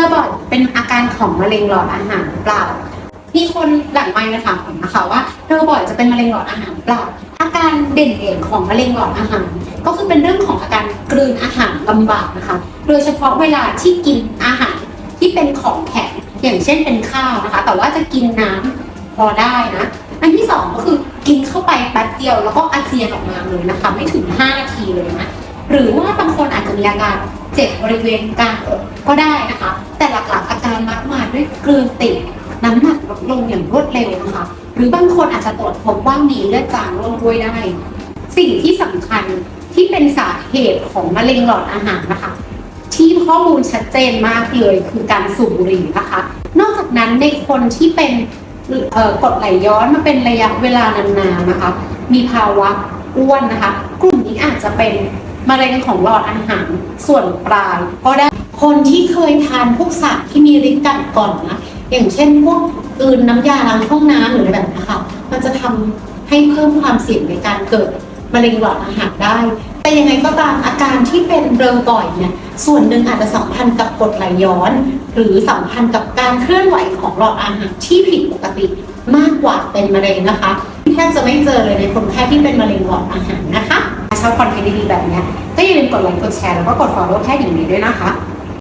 อบ่อยเป็นอาการของมะเร็งหลอดอาหารเปล่ามีคนหลังไมค์มาถามผมนะคะว่าเธอบ่อยจะเป็นมะเร็งหลอดอาหารเปล่า อาการเด่นๆของมะเร็งหลอดอาหาร ก็คือเป็นเรื่องของอาการกลืนอาหารลำบากนะคะ โดยเฉพาะเวลาที่กินอาหารที่เป็นของแข็งอย่างเช่นเป็นข้าวนะคะ แต่ว่าจะกินน้ำพอได้นะ อันที่สองก็คือกินเข้าไปแป๊บเดียวแล้วก็อาเจียนออกมาเลยนะคะ ไม่ถึง5นาทีเลยนะ หรือว่าบางคนอาจจะมีอาการ เจ็บบริเวณกลางอกก็ได้นะคะ แต่หลักๆอาการมักมาด้วยกลืนติดน้ำหนักลดลงอย่างรวดเร็วนะคะหรือบางคนอาจจะตรวจพบว่ามีเลือดจางร่วมด้วยได้ สิ่งที่สำคัญที่เป็นสาเหตุของมะเร็งหลอดอาหารนะคะ ที่ข้อมูลชัดเจนมากเลยคือการสูบบุหรี่นะคะ นอกจากนั้นในคนที่เป็นกดไหลย้อนมาเป็นระยะเวลานานๆนะคะ มีภาวะอ้วนนะคะ กลุ่มนี้อาจจะเป็น มะเร็งของหลอดอาหารส่วนปลายก็ได้คนที่เคยทานพวกสารที่มีฤทธิ์กัดก่อนนะอย่างเช่นพวกอื่นน้ำยาล้างห้องน้ำหรืออะไรแบบนี้ค่ะมันจะทำให้เพิ่มความเสี่ยงในการเกิดมะเร็งหลอดอาหารได้ แต่ยังไงก็ตามอาการที่เป็นเริงบ่อยเนี่ยส่วนหนึ่งอาจจะสัมพันธ์กับกรดไหลย้อน หรือสัมพันธ์กับการเคลื่อนไหวของหลอดอาหารที่ผิดปกติมากกว่าเป็นมะเร็งนะคะแทบจะไม่เจอเลยในคนไข้ที่เป็นมะเร็งหลอดอาหารนะคะ อบคอนเทนต์ดีๆแบบนี้ก็อย่าลืมกดไลค์กดแชร์แล้วก็กด follow แพทย์หญิงนี้ด้วยนะคะ